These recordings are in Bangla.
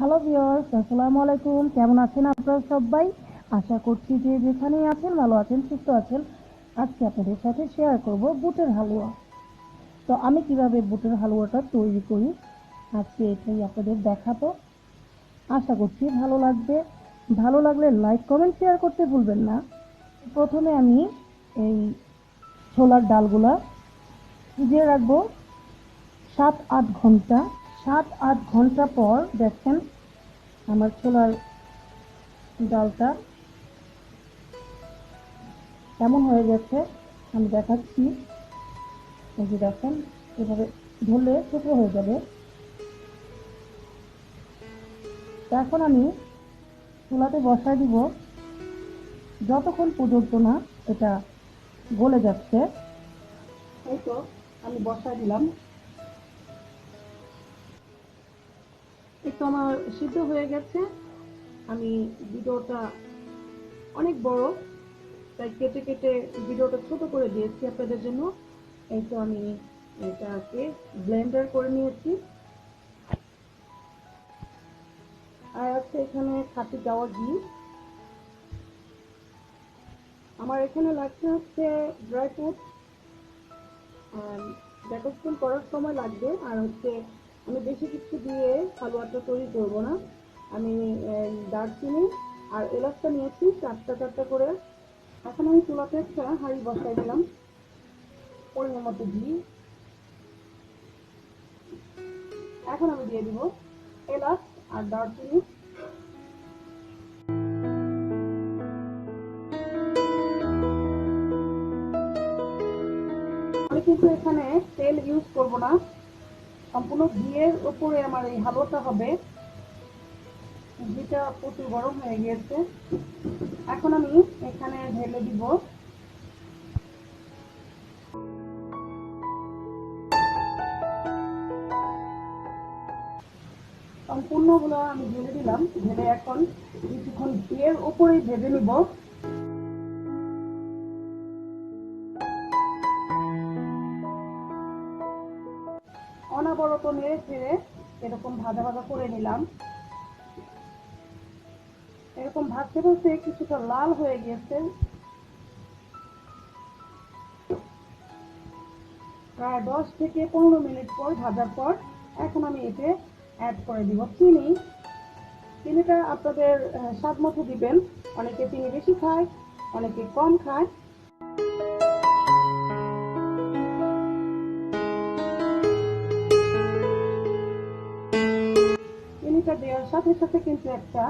হ্যালো ভিউয়ার্স আসসালামু আলাইকুম। কেমন আছেন আপনারা সবাই? আশা করছি যে যেখানেই আছেন, ভালো আছেন, সুস্থ আছেন। আজকে আপনাদের সাথে শেয়ার করব বুটের হালুয়া। তো আমি কীভাবে বুটের হালুয়াটা তৈরি করি, আজকে এটাই আপনাদের দেখাবো। আশা করছি ভালো লাগবে। ভালো লাগলে লাইক কমেন্ট শেয়ার করতে ভুলবেন না। প্রথমে আমি এই ছোলার ডালগুলা ভিজিয়ে রাখব সাত আট ঘণ্টা। সাত আট ঘণ্টা পর দেখেন আমার ছোলার ডালটা কেমন হয়ে গেছে, আমি দেখাচ্ছি। এই যে দেখেন, এভাবে ধরলে শুকনো হয়ে যাবে। এখন আমি চুলাতে বসায় দিব। যতক্ষণ পর্যন্ত না এটা গলে যাচ্ছে, এই তো আমি বসায় দিলাম। একটু আমার সিদ্ধ হয়ে গেছে। আমি ভিডিওটা অনেক বড়, তাই কেটে কেটে ভিডিওটা ছোট করে দিয়েছি আপনাদের জন্য। এই তো আমি এটাকে ব্লেন্ডার করে নিয়েছি। আর আছে এখানে খাঁটি গাওয়া ঘি। আমার এখানে লাগছে হচ্ছে ড্রাই ফ্রুট। ডেকোরেশন করার সময় লাগবে। আর হচ্ছে আমি বেশি কিছু দিয়ে হালুয়াটা তৈরি করব না। আমি দারচিনি আর এলাচটা নিয়েছি চারটা চারটা করে। এখন আমি চুলাতে একটা হাঁড়ি বসাই দিলাম। পরিমাণ মতো ঘি। এখন আমি দিয়ে দিব এলাচ আর দারচিনি। আমি কিন্তু এখানে তেল ইউজ করব না। সম্পূর্ণ ঘিয়ের উপরে আমার এই হালুয়াটা হবে। ঘিটা প্রচুর গরম হয়ে গিয়েছে। এখন আমি এখানে ঢেলে দিব। সম্পূর্ণগুলো আমি ঢেলে দিলাম। ঢেলে এখন কিছুক্ষণ ঘিয়ের উপরেই ভেজে নিব। অনাবরত নেড়ে ছেড়ে এরকম ভাজা ভাজা করে নিলাম। এরকম ভাজতে ভাজতে কিছুটা লাল হয়ে গিয়েছে। প্রায় দশ থেকে পনেরো মিনিট পর ভাজার পর এখন আমি এতে অ্যাড করে দিব চিনি। চিনিটা আপনাদের স্বাদ মতো দিবেন। অনেকে চিনি বেশি খায়, অনেকে কম খায়। চিনিটা দেওয়ার সাথে সাথে কিন্তু একটা,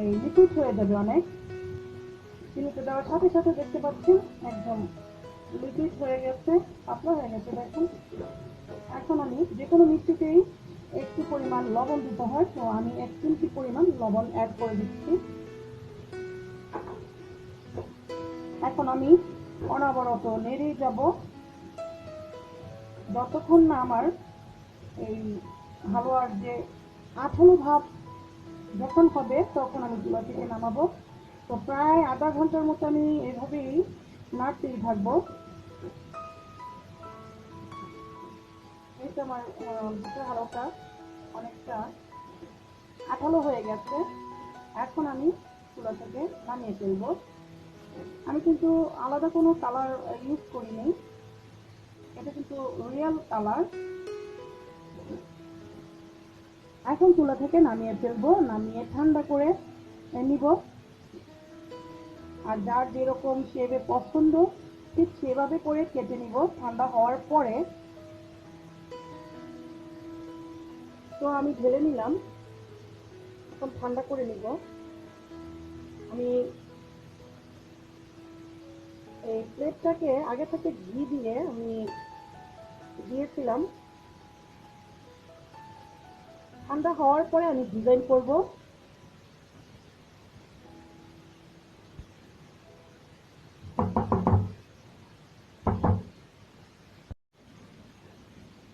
এই লিকুইড হয়ে যাবে অনেক। চিনিটা দেওয়ার সাথে সাথে দেখতে পাচ্ছেন, একদম লিকুইড হয়ে গেছে, পাতলা হয়ে গেছে, দেখুন। এখন আমি যে কোনো মিষ্টিতেই একটু পরিমাণ লবণ দিতে হয়, তো আমি এক চিমটি পরিমাণ লবণ অ্যাড করে দিচ্ছি। এখন আমি অনাবরত নেড়েই যাব। যতক্ষণ না আমার এই হালুয়ার যে আঠালো ভাব যখন হবে, তখন আমি চুলা থেকে নামাবো। তো প্রায় আধা ঘণ্টার মতো আমি এভাবেই নাড়তেই থাকব এই তো আমার দুটো হালুয়াটা অনেকটা আঠালো হয়ে গেছে। এখন আমি চুলা থেকে নামিয়ে ফেলব। আমি কিন্তু আলাদা কোনো কালার ইউজ করিনি। এটা কিন্তু রিয়েল কালার এখন চুলা থেকে নামিয়ে ফেলব, নামিয়ে ঠান্ডা করে নিব। আর যার যেরকম শেপে পছন্দ, ঠিক সেভাবে করে কেটে নিব। ঠান্ডা হওয়ার পরে তো আমি ঢেলে নিলাম। এখন ঠান্ডা করে নিব। আমি এই প্লেটটাকে আগে থেকে ঘি দিয়ে আমি দিয়েছিলাম। ঠান্ডা হওয়ার পরে আমি ডিজাইন করব।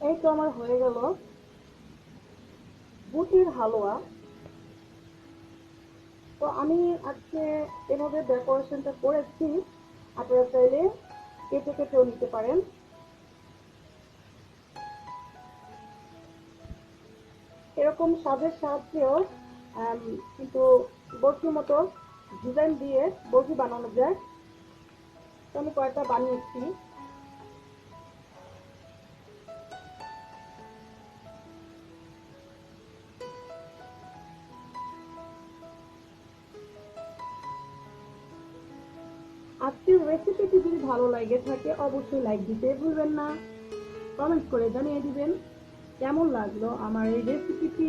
এই তো আমার হয়ে গেল। বুটির হালুয়া। তো আমি আজকে এভাবে ডেকোরেশনটা করেছি। আপনারা চাইলে কেটে কেটেও নিতে পারেন। এরকম সাজের সাহায্যেও কিন্তু বরফির মতো ডিজাইন দিয়ে বরফি বানানো যায়। আমি কয়েকটা বানিয়েছি। আজকের রেসিপিটি যদি ভালো লাগে থাকে, অবশ্যই লাইক দিতে ভুলবেন না। কমেন্ট করে জানিয়ে দিবেন। কেমন লাগল আমার এই রেসিপিটি